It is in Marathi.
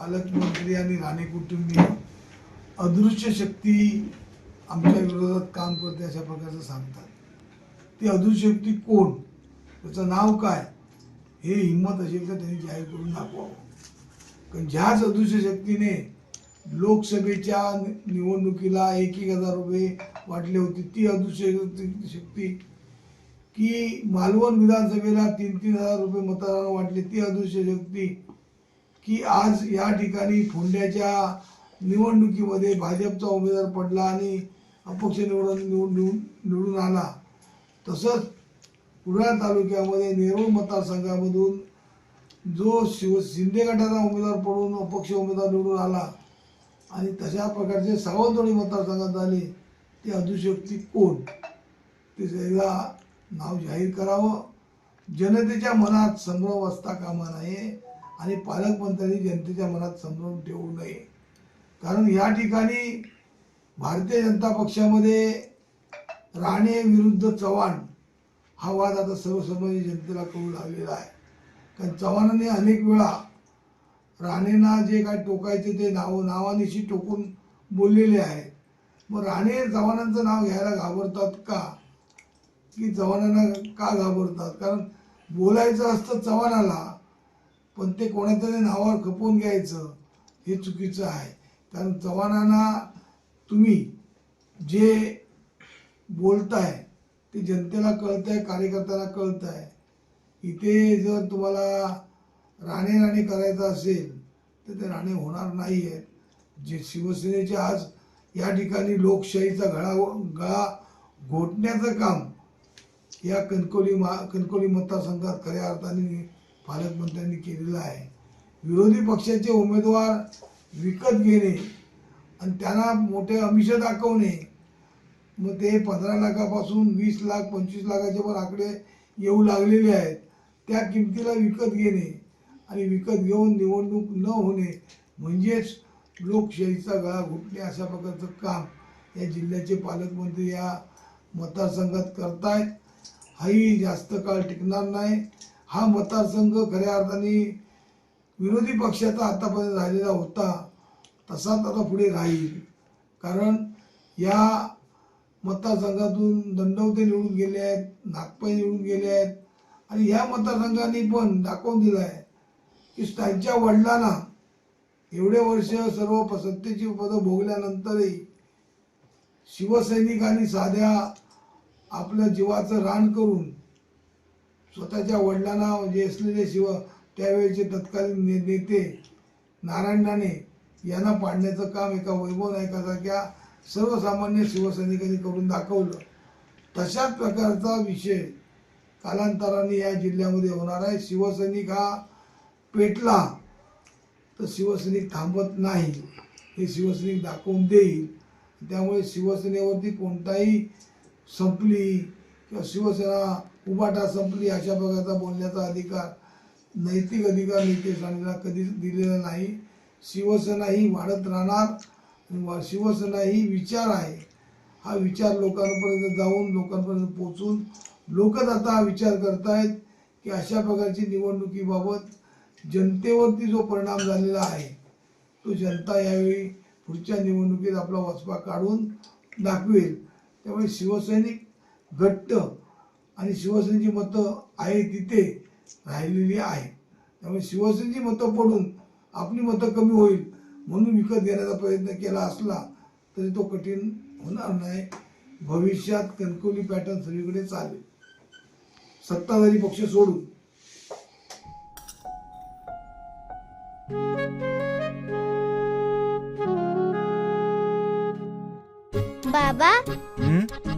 पालकमंत्री आणि राणे कुटुंबीय अदृश्य शक्ती आमच्या विरोधात काम करते अशा प्रकारचं सांगतात. ती अदृश्य शक्ती कोण? त्याचं नाव काय? हे हिंमत असेल तर त्यांनी जाहीर करून दाखवावं. कारण ज्याच अदृश्य शक्तीने लोकसभेच्या नि- निवडणुकीला एक एक हजार रुपये वाटले होते ती अदृश्य शक्ती- शक्ती की मालवण विधानसभेला तीन तीन हजार रुपये मतदारांना वाटले ती अदृश्य शक्ती की आज या ठिकाणी फोंड्याच्या निवडणुकीमध्ये भाजपचा उमेदवार पडला आणि अपक्ष निवडून निवडून निवडून निवडून आला. तसंच कुडाळ तालुक्यामध्ये नेरूळ मतदारसंघामधून जो शिव शिंदे गटाचा उमेदवार पडून अपक्ष उमेदवार निवडून आला आणि तशा प्रकारचे सावंतवाडी मतदारसंघात झाले ते अधुशक्ती कोण? ते एकदा नाव जाहीर करावं. जनतेच्या मनात संभ्रम असता कामा नये. आणि पालकमंत्र्यांनी जनतेच्या मनात समजून ठेवू नये. कारण या ठिकाणी भारतीय जनता पक्षामध्ये राणे विरुद्ध चव्हाण हा वाद आता सर्वसामान्य जनतेला कळू लागलेला आहे. कारण चव्हाणांनी अनेक वेळा राणेंना जे काय टोकायचे ते नाव नावानिशी टोकून बोललेले आहे मग राणे चव्हाणांचं नाव घ्यायला घाबरतात का? की चव्हाणांना का घाबरतात? कारण बोलायचं असतं चव्हाणाला पण ते कोणातरी नावावर खपवून घ्यायचं हे चुकीचं आहे. कारण जवानांना तुम्ही जे बोलताय ते जनतेला कळतं आहे कार्यकर्त्याला कळतं आहे इथे जर तुम्हाला राणे राणे करायचं असेल तर ते राणे होणार नाही आहेत जे शिवसेनेचे आज या ठिकाणी लोकशाहीचा गळा गळा घोटण्याचं काम या कणकोली मा कणकोली मतदारसंघात खऱ्या अर्थाने पालकमंत्र्यांनी केलेलं आहे. विरोधी पक्षाचे उमेदवार विकत घेणे आणि त्यांना मोठे अमिष दाखवणे मग ते पंधरा लाखापासून वीस लाख पंचवीस लाखाचे पण आकडे येऊ लागलेले आहेत. त्या किमतीला विकत घेणे आणि विकत घेऊन निवडणूक न होणे म्हणजेच लोकशाहीचा गळा घुटणे अशा प्रकारचं काम या जिल्ह्याचे पालकमंत्री या मतदारसंघात करतायत. हाही जास्त काळ टिकणार नाही. हा मतदारसंघ खऱ्या अर्थाने विरोधी पक्षाचा आतापर्यंत राहिलेला होता तसाच आता पुढे राहील. कारण या मतदारसंघातून दंडवते निवडून गेले आहेत नागपाई निवडून गेले आहेत. आणि ह्या मतदारसंघाने पण दाखवून दिलं आहे की त्यांच्या वडिलांना एवढे वर्ष सर्व सत्तेची पदं भोगल्यानंतरही शिवसैनिकांनी साध्या आपल्या जीवाचं रान करून स्वतःच्या वडिलांना जे असलेले शिव त्यावेळेचे तत्कालीन ने नेते नारायण राणे यांना पाडण्याचं काम एका वैभव नायकासारख्या सर्वसामान्य शिवसैनिकांनी करून दाखवलं. तशाच प्रकारचा विषय कालांतराने या जिल्ह्यामध्ये होणार आहे. शिवसैनिक हा पेटला तर शिवसैनिक थांबत नाही. हे शिवसैनिक दाखवून देईल. त्यामुळे शिवसेनेवरती कोणताही संपली किंवा शिवसेना उबाटा संपली अशा प्रकारचा बोलण्याचा अधिकार नैतिक अधिकार नितेश राणेला कधीच दिलेला नाही. शिवसेना ही वाढत राहणार शिवसेना ही विचार आहे. हा विचार लोकांपर्यंत जाऊन लोकांपर्यंत पोचून लोकच आता हा विचार करतायत की अशा प्रकारची निवडणुकीबाबत जनतेवरती जो परिणाम झालेला आहे तो जनता यावेळी पुढच्या निवडणुकीत आपला वचपा काढून दाखवेल. त्यामुळे शिवसैनिक घट्ट आणि शिवसेनेची मतं आहे तिथे राहिलेली आहे. त्यामुळे शिवसेनेची मतं पडून आपली मतं कमी होईल म्हणून विकत घेण्याचा प्रयत्न केला असला तरी तो कठीण होणार नाही. भविष्यात कणकोली पॅटर्न सगळीकडे चालेल. सत्ताधारी पक्ष सोडून. बाबा? हं?